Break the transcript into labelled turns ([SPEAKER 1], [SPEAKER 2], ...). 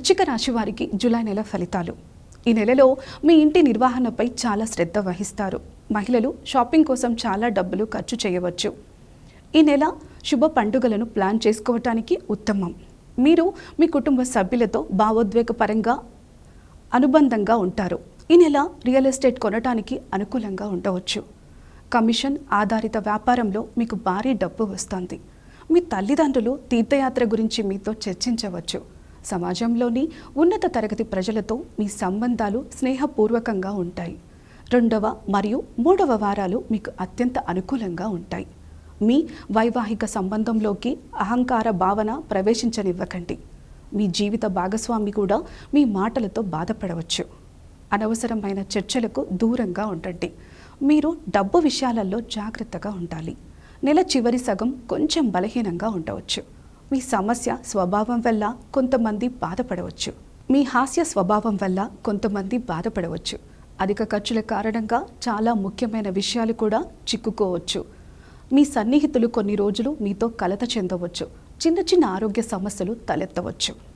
[SPEAKER 1] వృశ్చిక రాశి వారికి జూలై నెల ఫలితాలు. ఈ నెలలో మీ ఇంటి నిర్వహణపై చాలా శ్రద్ధ వహిస్తారు. మహిళలు షాపింగ్ కోసం చాలా డబ్బులు ఖర్చు చేయవచ్చు. ఈ నెల శుభ పండుగలను ప్లాన్ చేసుకోవటానికి ఉత్తమం. మీరు మీ కుటుంబ సభ్యులతో భావోద్వేగపరంగా అనుబంధంగా ఉంటారు. ఈ నెల రియల్ ఎస్టేట్ కొనటానికి అనుకూలంగా ఉండవచ్చు. కమిషన్ ఆధారిత వ్యాపారంలో మీకు భారీ డబ్బు వస్తుంది. మీ తల్లిదండ్రులు తీర్థయాత్ర గురించి మీతో చర్చించవచ్చు. సమాజంలోని ఉన్నత తరగతి ప్రజలతో మీ సంబంధాలు స్నేహపూర్వకంగా ఉంటాయి. రెండవ మరియు మూడవ వారాలు మీకు అత్యంత అనుకూలంగా ఉంటాయి. మీ వైవాహిక సంబంధంలోకి అహంకార భావన ప్రవేశించనివ్వకండి. మీ జీవిత భాగస్వామి కూడా మీ మాటలతో బాధపడవచ్చు. అనవసరమైన చర్చలకు దూరంగా ఉండండి. మీరు డబ్బు విషయాలలో జాగ్రత్తగా ఉండాలి. నెల చివరి సగం కొంచెం బలహీనంగా ఉండవచ్చు. మీ సమస్య స్వభావం వల్ల కొంతమంది బాధపడవచ్చు. మీ హాస్య స్వభావం వల్ల కొంతమంది బాధపడవచ్చు. అధిక ఖర్చుల కారణంగా చాలా ముఖ్యమైన విషయాలు కూడా చిక్కుకోవచ్చు. మీ సన్నిహితులు కొన్ని రోజులు మీతో కలత చెందవచ్చు. చిన్న చిన్న ఆరోగ్య సమస్యలు తలెత్తవచ్చు.